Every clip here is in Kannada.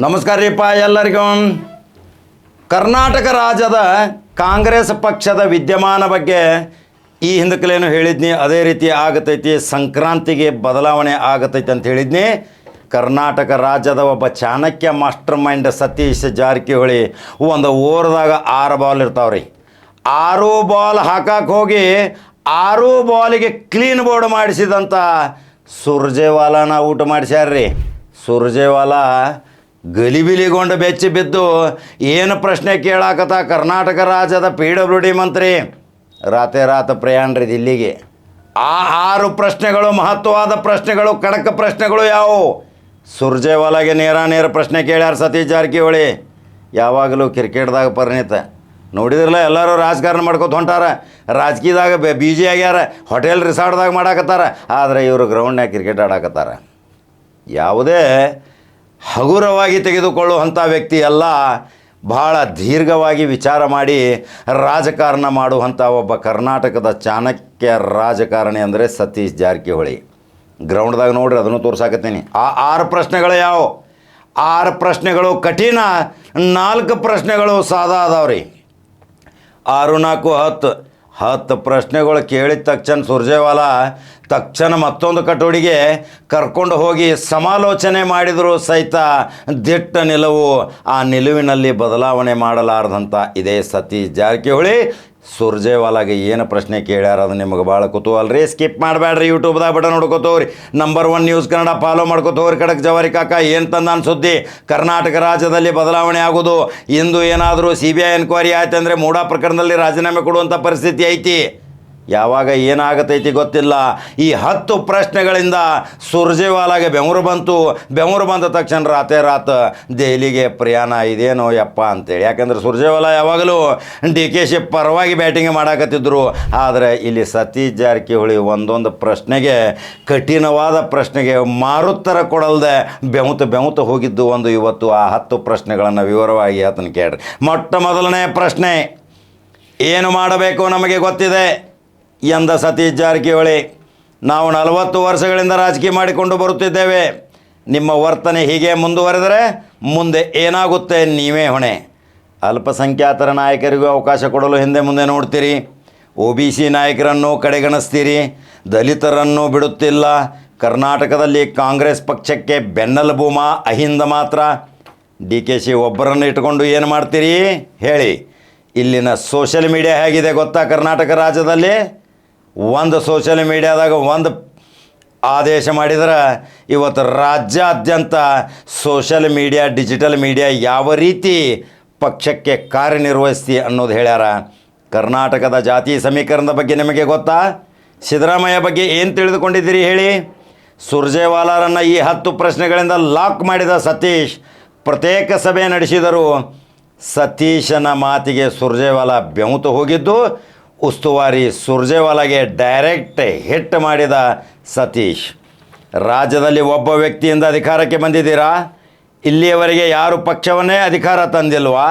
ನಮಸ್ಕಾರ ರೀಪ್ಪ ಎಲ್ಲರಿಗೂ. ಕರ್ನಾಟಕ ರಾಜ್ಯದ ಕಾಂಗ್ರೆಸ್ ಪಕ್ಷದ ವಿದ್ಯಮಾನ ಬಗ್ಗೆ ಈ ಹಿಂದಕ್ಕಲೇನು ಹೇಳಿದ್ನಿ, ಅದೇ ರೀತಿ ಆಗತೈತಿ, ಸಂಕ್ರಾಂತಿಗೆ ಬದಲಾವಣೆ ಆಗತೈತಿ ಅಂತ ಹೇಳಿದ್ನಿ. ಕರ್ನಾಟಕ ರಾಜ್ಯದ ಒಬ್ಬ ಚಾಣಕ್ಯ ಮಾಸ್ಟರ್ ಮೈಂಡ್ ಸತೀಶ್ ಜಾರಕಿಹೊಳಿ, ಒಂದು ಓರದಾಗ ಆರು ಬಾಲ್ ಇರ್ತಾವ್ರಿ. ಆರು ಬಾಲ್ ಹಾಕಕ್ಕೆ ಹೋಗಿ ಆರು ಬಾಲಿಗೆ ಕ್ಲೀನ್ ಬೋರ್ಡ್ ಮಾಡಿಸಿದಂಥ ಸುರ್ಜೇವಾಲಾನ ಊಟ ಮಾಡಿಸ್ಯಾರ್ರಿ. ಸುರ್ಜೇವಾಲಾ ಗಲಿಬಿಲಿಗೊಂಡು ಬೆಚ್ಚಿ ಬಿದ್ದು ಏನು ಪ್ರಶ್ನೆ ಕೇಳಾಕತ್ತ ಕರ್ನಾಟಕ ರಾಜ್ಯದ ಪಿ ಡಬ್ಲ್ಯೂ ಡಿ ಮಂತ್ರಿ? ರಾತೆ ರಾತ ಪ್ರಯಾಣ ದಿಲ್ಲಿಗೆ. ಆ ಆರು ಪ್ರಶ್ನೆಗಳು, ಮಹತ್ವವಾದ ಪ್ರಶ್ನೆಗಳು ಕಡಕ ಪ್ರಶ್ನೆಗಳು ಯಾವುವು? ಸುರ್ಜೇವಾಲಾಗೆ ನೇರ ನೇರ ಪ್ರಶ್ನೆ ಕೇಳ್ಯಾರ ಸತೀಶ್ ಜಾರಕಿಹೊಳಿ. ಯಾವಾಗಲೂ ಕ್ರಿಕೆಟ್ದಾಗ ಪರಿಣಿತ. ನೋಡಿದ್ರಲ್ಲ, ಎಲ್ಲರೂ ರಾಜಕಾರಣ ಮಾಡ್ಕೊತ ಹೊಂಟಾರ. ರಾಜಕೀಯದಾಗ ಬೆ, ಬಿಜಿ ಆಗ್ಯಾರ. ಹೋಟೆಲ್ ರಿಸಾರ್ಟ್ದಾಗ ಮಾಡಾಕತ್ತಾರ. ಆದರೆ ಇವರು ಗ್ರೌಂಡ್ನಾಗ ಕ್ರಿಕೆಟ್ ಆಡಾಕತ್ತಾರ. ಯಾವುದೇ ಹಗುರವಾಗಿ ತೆಗೆದುಕೊಳ್ಳುವಂಥ ವ್ಯಕ್ತಿ ಅಲ್ಲ ಬಹಳ ದೀರ್ಘವಾಗಿ ವಿಚಾರ ಮಾಡಿ ರಾಜಕಾರಣ ಮಾಡುವಂಥ ಒಬ್ಬ ಕರ್ನಾಟಕದ ಚಾಣಕ್ಯ ರಾಜಕಾರಣಿ ಅಂದರೆ ಸತೀಶ್ ಜಾರಕಿಹೊಳಿ. ಗ್ರೌಂಡ್ದಾಗ ನೋಡ್ರಿ ಅದನ್ನು ತೋರ್ಸಾಕತ್ತೀನಿ. ಆ ಆರು ಪ್ರಶ್ನೆಗಳು ಯಾವ? ಆರು ಪ್ರಶ್ನೆಗಳು ಕಠಿಣ, ನಾಲ್ಕು ಪ್ರಶ್ನೆಗಳು ಸಾದಾ ಅದಾವ್ರಿ. ಆರು, ನಾಲ್ಕು, ಹತ್ತು. ಹತ್ತು ಪ್ರಶ್ನೆಗಳು ಕೇಳಿದ ತಕ್ಷಣ ಸುರ್ಜೇವಾಲ ತಕ್ಷಣ ಮತ್ತೊಂದು ಕಟೋಡಿಗೆ ಕರ್ಕೊಂಡು ಹೋಗಿ ಸಮಾಲೋಚನೆ ಮಾಡಿದರೂ ಸಹಿತ ದಿಟ್ಟ ನಿಲುವು ಆ ನಿಲುವಿನಲ್ಲಿ ಬದಲಾವಣೆ ಮಾಡಲಾರ್ದಂಥ ಇದೇ ಸತೀಶ್ ಜಾರಕಿಹೊಳಿ. ಸುರ್ಜೇವಾಲಾಗೆ ಏನು ಪ್ರಶ್ನೆ ಕೇಳ್ಯಾರ ಅದು ನಿಮಗೆ ಭಾಳ ಕುತೂಹಲ ರೀ ಸ್ಕಿಪ್ ಮಾಡಬೇಡ್ರಿ ಯೂಟ್ಯೂಬ್ದಾಗ button ನೋಡ್ಕೋತವ್ರಿ. Number one news Kannada follow ಮಾಡ್ಕೋತವ್ರಿ ಕಡಕ್ ಜವಾರಿ ಕಾಕ. ಏನು ತಂದಾನ ಸುದ್ದಿ? ಕರ್ನಾಟಕ ರಾಜ್ಯದಲ್ಲಿ ಬದಲಾವಣೆ ಆಗೋದು. ಇಂದು ಏನಾದರೂ ಸಿ ಬಿ ಐ ಎನ್ಕ್ವೈರಿ ಆಯ್ತು ಅಂದರೆ ಮೂಡಾ ಪ್ರಕರಣದಲ್ಲಿ ರಾಜೀನಾಮೆ ಕೊಡುವಂಥ ಪರಿಸ್ಥಿತಿ ಐತಿ. ಯಾವಾಗ ಏನಾಗತೈತಿ ಗೊತ್ತಿಲ್ಲ. ಈ ಹತ್ತು ಪ್ರಶ್ನೆಗಳಿಂದ ಸುರ್ಜೇವಾಲಾಗೆ ಬೆವರು ಬಂತು. ಬೆವರು ಬಂದ ತಕ್ಷಣ ರಾತೆ ರಾತ ದೆಹಲಿಗೆ ಪ್ರಯಾಣ ಇದೇನೋ ಯಪ್ಪ ಅಂತೇಳಿ. ಯಾಕಂದ್ರೆ ಸುರ್ಜೇವಾಲ ಯಾವಾಗಲೂ ಡಿ ಕೆ ಶಿ ಪರವಾಗಿ ಬ್ಯಾಟಿಂಗ್ ಮಾಡಾಕತ್ತಿದ್ರು. ಆದರೆ ಇಲ್ಲಿ ಸತೀಶ್ ಜಾರಕಿಹೊಳಿ ಒಂದೊಂದು ಪ್ರಶ್ನೆಗೆ, ಕಠಿಣವಾದ ಪ್ರಶ್ನೆಗೆ ಮಾರುತ್ತರ ಕೊಡಲ್ದೆ ಬೆವುತು ಬೆವುತು ಹೋಗಿದ್ದು ಒಂದು ಇವತ್ತು ಆ ಹತ್ತು ಪ್ರಶ್ನೆಗಳನ್ನು ವಿವರವಾಗಿ ಆತನ ಕೇಳ್ರಿ ಮೊಟ್ಟ ಮೊದಲನೇ ಪ್ರಶ್ನೆ, ಏನು ಮಾಡಬೇಕು ನಮಗೆ ಗೊತ್ತಿದೆ? ಎಂದ ಸತೀಶ್ ಜಾರಕಿಹೊಳಿ, ನಾವು ನಲವತ್ತು ವರ್ಷಗಳಿಂದ ರಾಜಕೀಯ ಮಾಡಿಕೊಂಡು ಬರುತ್ತಿದ್ದೇವೆ. ನಿಮ್ಮ ವರ್ತನೆ ಹೀಗೆ ಮುಂದುವರೆದರೆ ಮುಂದೆ ಏನಾಗುತ್ತೆ ನೀವೇ ಹೊಣೆ. ಅಲ್ಪಸಂಖ್ಯಾತರ ನಾಯಕರಿಗೂ ಅವಕಾಶ ಕೊಡಲು ಹಿಂದೆ ಮುಂದೆ ನೋಡ್ತೀರಿ. ಒ ಬಿ ಸಿ ನಾಯಕರನ್ನು ಕಡೆಗಣಿಸ್ತೀರಿ. ದಲಿತರನ್ನು ಬಿಡುತ್ತಿಲ್ಲ. ಕರ್ನಾಟಕದಲ್ಲಿ ಕಾಂಗ್ರೆಸ್ ಪಕ್ಷಕ್ಕೆ ಬೆನ್ನಲುಬೂಮ ಅಹಿಂದ ಮಾತ್ರ. ಡಿ ಕೆ ಶಿ ಒಬ್ಬರನ್ನು ಇಟ್ಕೊಂಡು ಏನು ಮಾಡ್ತೀರಿ? ಹೇಳಿ. ಇಲ್ಲಿನ ಸೋಷಿಯಲ್ ಮೀಡಿಯಾ ಹೇಗಿದೆ ಗೊತ್ತಾ ಕರ್ನಾಟಕ ರಾಜ್ಯದಲ್ಲಿ? ಒಂದು ಸೋಷಿಯಲ್ ಮೀಡಿಯಾದಾಗ ಒಂದು ಆದೇಶ ಮಾಡಿದ್ರೆ ಇವತ್ತು ರಾಜ್ಯಾದ್ಯಂತ ಸೋಷಿಯಲ್ ಮೀಡಿಯಾ ಡಿಜಿಟಲ್ ಮೀಡಿಯಾ ಯಾವ ರೀತಿ ಪಕ್ಷಕ್ಕೆ ಕಾರ್ಯನಿರ್ವಹಿಸ್ತಿ ಅನ್ನೋದು ಹೇಳ್ಯಾರ. ಕರ್ನಾಟಕದ ಜಾತಿ ಸಮೀಕರಣದ ಬಗ್ಗೆ ನಿಮಗೆ ಗೊತ್ತಾ? ಸಿದ್ದರಾಮಯ್ಯ ಬಗ್ಗೆ ಏನು ತಿಳಿದುಕೊಂಡಿದ್ದೀರಿ ಹೇಳಿ? ಸುರ್ಜೇವಾಲಾರನ್ನು ಈ ಹತ್ತು ಪ್ರಶ್ನೆಗಳಿಂದ ಲಾಕ್ ಮಾಡಿದ ಸತೀಶ್, ಪ್ರತ್ಯೇಕ ಸಭೆ ನಡೆಸಿದರು. ಸತೀಶನ ಮಾತಿಗೆ ಸುರ್ಜೇವಾಲಾ ಬೆಮುತು ಹೋಗಿದ್ದು ಉಸ್ತುವಾರಿ ಸುರ್ಜೇವಾಲಾಗೆ ಡೈರೆಕ್ಟ್ ಹಿಟ್ ಮಾಡಿದ ಸತೀಶ್. ರಾಜ್ಯದಲ್ಲಿ ಒಬ್ಬ ವ್ಯಕ್ತಿಯಿಂದ ಅಧಿಕಾರಕ್ಕೆ ಬಂದಿದ್ದೀರಾ? ಇಲ್ಲಿಯವರೆಗೆ ಯಾರು ಪಕ್ಷವನ್ನೇ ಅಧಿಕಾರ ತಂದಿಲ್ವಾ?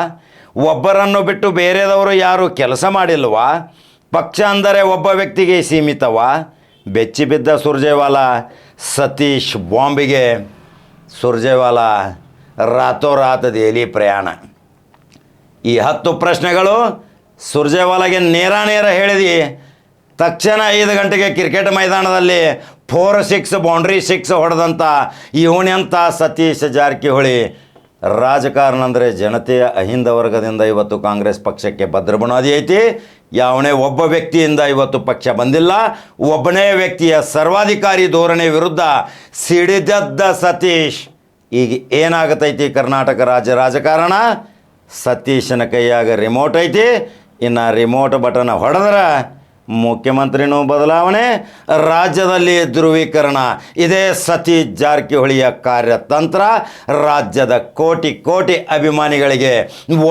ಒಬ್ಬರನ್ನು ಬಿಟ್ಟು ಬೇರೆಯವರು ಯಾರು ಕೆಲಸ ಮಾಡಿಲ್ವಾ? ಪಕ್ಷ ಅಂದರೆ ಒಬ್ಬ ವ್ಯಕ್ತಿಗೆ ಸೀಮಿತವಾ? ಬೆಚ್ಚಿ ಬಿದ್ದ ಸುರ್ಜೇವಾಲಾ ಸತೀಶ್ ಬಾಂಬಿಗೆ. ಸುರ್ಜೇವಾಲಾ ರಾತೋರಾತ ದೆಹಲಿ ಪ್ರಯಾಣ. ಈ ಹತ್ತು ಪ್ರಶ್ನೆಗಳು ಸುರ್ಜೇವಾಲಾಗೆ ನೇರ ನೇರ ಹೇಳಿದಿ, ತಕ್ಷಣ ಐದು ಗಂಟೆಗೆ ಕ್ರಿಕೆಟ್ ಮೈದಾನದಲ್ಲಿ ಫೋರ್ ಸಿಕ್ಸ್ ಬೌಂಡ್ರಿ ಸಿಕ್ಸ್ ಹೊಡೆದಂಥ ಇವನೆಂಥ ಸತೀಶ್ ಜಾರಕಿಹೊಳಿ. ರಾಜಕಾರಣ ಅಂದರೆ ಜನತೆಯ ಅಹಿಂದ ವರ್ಗದಿಂದ ಇವತ್ತು ಕಾಂಗ್ರೆಸ್ ಪಕ್ಷಕ್ಕೆ ಭದ್ರ ಬುನಾದಿ ಐತಿ. ಯಾವನೇ ಒಬ್ಬ ವ್ಯಕ್ತಿಯಿಂದ ಇವತ್ತು ಪಕ್ಷ ಬಂದಿಲ್ಲ, ಒಬ್ಬನೇ ವ್ಯಕ್ತಿಯ ಸರ್ವಾಧಿಕಾರಿ ಧೋರಣೆ ವಿರುದ್ಧ ಸಿಡಿದದ್ದ ಸತೀಶ್. ಈಗ ಏನಾಗತೈತಿ ಕರ್ನಾಟಕ ರಾಜ್ಯ ರಾಜಕಾರಣ? ಸತೀಶನ ಕೈಯಾಗ ರಿಮೋಟ್ ಐತಿ. ಇನ್ನು ರಿಮೋಟ್ ಬಟನ್ ಹೊಡೆದ್ರೆ ಮುಖ್ಯಮಂತ್ರಿನೂ ಬದಲಾವಣೆ, ರಾಜ್ಯದಲ್ಲಿ ಧ್ರುವೀಕರಣ. ಇದೇ ಸತೀಶ್ ಜಾರಕಿಹೊಳಿಯ ಕಾರ್ಯತಂತ್ರ, ರಾಜ್ಯದ ಕೋಟಿ ಕೋಟಿ ಅಭಿಮಾನಿಗಳಿಗೆ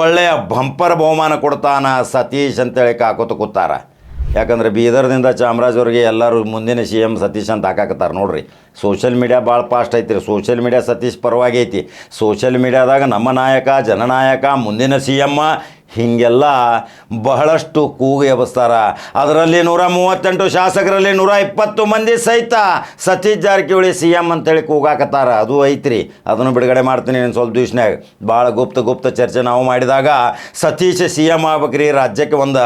ಒಳ್ಳೆಯ ಬಂಪರ್ ಬಹುಮಾನ ಕೊಡ್ತಾನ ಸತೀಶ್ ಅಂತೇಳಿ ಕಾಕೋತ ಕೂತಾರ. ಯಾಕಂದ್ರೆ ಬೀದರ್ದಿಂದ ಚಾಮರಾಜವ್ರಿಗೆ ಎಲ್ಲರೂ ಮುಂದಿನ ಸಿ ಎಂ ಸತೀಶ್ ಅಂತ ಹಾಕಾಕತ್ತಾರೆ ನೋಡ್ರಿ. ಸೋಷಿಯಲ್ ಮೀಡಿಯಾ ಭಾಳ ಫಾಸ್ಟ್ ಐತ್ರಿ. ಸೋಷಿಯಲ್ ಮೀಡಿಯಾ ಸತೀಶ್ ಪರವಾಗಿ ಐತಿ. ಸೋಷಿಯಲ್ ಮೀಡಿಯಾದಾಗ ನಮ್ಮ ನಾಯಕ ಜನನಾಯಕ ಮುಂದಿನ ಸಿ ಎಮ್ಮ ಹೀಗೆಲ್ಲ ಬಹಳಷ್ಟು ಕೂಗು ಎಬ್ಬಿಸ್ತಾರ. ಅದರಲ್ಲಿ ನೂರ ಮೂವತ್ತೆಂಟು ಶಾಸಕರಲ್ಲಿ ನೂರ ಇಪ್ಪತ್ತು ಮಂದಿ ಸಹಿತ ಸತೀಶ್ ಜಾರಕಿಹೊಳಿ ಸಿ ಎಂ ಅಂತೇಳಿ ಕೂಗಾಕತ್ತಾರ. ಅದು ಐತ್ರಿ. ಅದನ್ನು ಬಿಡುಗಡೆ ಮಾಡ್ತೀನಿ ಇನ್ನು ಸ್ವಲ್ಪ ದಿವ್ಸನಾಗ ಭಾಳ ಗುಪ್ತ ಗುಪ್ತ ಚರ್ಚೆ ನಾವು ಮಾಡಿದಾಗ ಸತೀಶ್ ಸಿ ಎಂ ಆಗ್ಬೇಕ್ರಿ. ರಾಜ್ಯಕ್ಕೆ ಒಂದು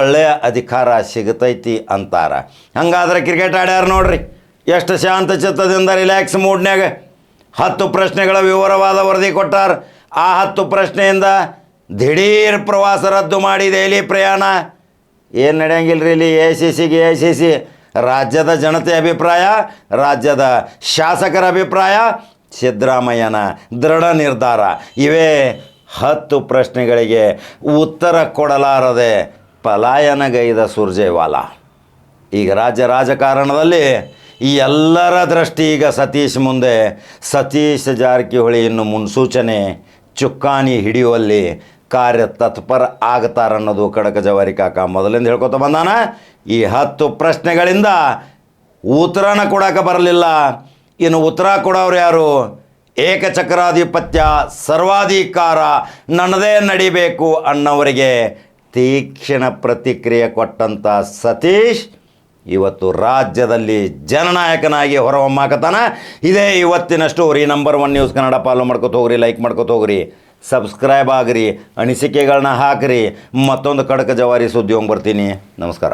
ಒಳ್ಳೆಯ ಅಧಿಕಾರ ಸಿಗತೈತಿ ಅಂತಾರ. ಹಂಗಾದ್ರೆ ಕ್ರಿಕೆಟ್ ಆಡ್ಯಾರ ನೋಡ್ರಿ. ಎಷ್ಟು ಶಾಂತ ಚಿತ್ತದಿಂದ ರಿಲ್ಯಾಕ್ಸ್ ಮೂಡ್ನ್ಯಾಗ ಹತ್ತು ಪ್ರಶ್ನೆಗಳ ವಿವರವಾದ ವರದಿ ಕೊಟ್ಟಾರ. ಆ ಹತ್ತು ಪ್ರಶ್ನೆಯಿಂದ ದಿಢೀರ್ ಪ್ರವಾಸ ರದ್ದು ಮಾಡಿ ದೆಹಲಿ ಪ್ರಯಾಣ. ಏನು ನಡೆಯಂಗಿಲ್ಲ ರೀ ಇಲ್ಲಿ ಎ ಸಿ ಸಿಗೆ, ಎ ಸಿ ಸಿ. ರಾಜ್ಯದ ಜನತೆ ಅಭಿಪ್ರಾಯ, ರಾಜ್ಯದ ಶಾಸಕರ ಅಭಿಪ್ರಾಯ, ಸಿದ್ದರಾಮಯ್ಯನ ದೃಢ ನಿರ್ಧಾರ. ಇವೇ ಹತ್ತು ಪ್ರಶ್ನೆಗಳಿಗೆ ಉತ್ತರ ಕೊಡಲಾರದೆ ಪಲಾಯನಗೈದ ಸುರ್ಜೇವಾಲ. ಈಗ ರಾಜ್ಯ ರಾಜಕಾರಣದಲ್ಲಿ ಈ ಎಲ್ಲರ ದೃಷ್ಟಿ ಈಗ ಸತೀಶ್ ಮುಂದೆ. ಸತೀಶ್ ಜಾರಕಿಹೊಳಿ ಇನ್ನು ಮುನ್ಸೂಚನೆ, ಚುಕ್ಕಾಣಿ ಹಿಡಿಯುವಲ್ಲಿ ಕಾರ್ಯ ತತ್ಪರ ಆಗ್ತಾರನ್ನೋದು ಕಡಕ ಜವಾರಿ ಕಾಕ ಮೊದಲಿಂದ ಹೇಳ್ಕೊತ ಬಂದಾನ. ಈ ಹತ್ತು ಪ್ರಶ್ನೆಗಳಿಂದ ಉತ್ತರನ ಕೊಡಕ ಬರಲಿಲ್ಲ. ಇನ್ನು ಉತ್ತರ ಕೊಡೋರು ಯಾರು? ಏಕಚಕ್ರಾಧಿಪತ್ಯ ಸರ್ವಾಧಿಕಾರ ನನ್ನದೇ ನಡಿಬೇಕು ಅನ್ನೋರಿಗೆ ತೀಕ್ಷ್ಣ ಪ್ರತಿಕ್ರಿಯೆ ಕೊಟ್ಟಂಥ ಸತೀಶ್ ಇವತ್ತು ರಾಜ್ಯದಲ್ಲಿ ಜನನಾಯಕನಾಗಿ ಹೊರಹೊಮ್ಮಾಕತಾನ ಇದೇ ಇವತ್ತಿನ story number one news Kannada follow ಮಾಡ್ಕೊತ ಹೋಗ್ರಿ ಲೈಕ್ ಮಾಡ್ಕೊತ ಹೋಗ್ರಿ. ಸಬ್ಸ್ಕ್ರೈಬ್ ಆಗಿರಿ ಅನಿಸಿಕೆಗಳನ್ನ ಹಾಕ್ರಿ. ಮತ್ತೊಂದು ಕಡಕ ಜವಾರಿ ಸುದ್ದಿ ಹೋಗಿ ಬರ್ತೀನಿ. ನಮಸ್ಕಾರ.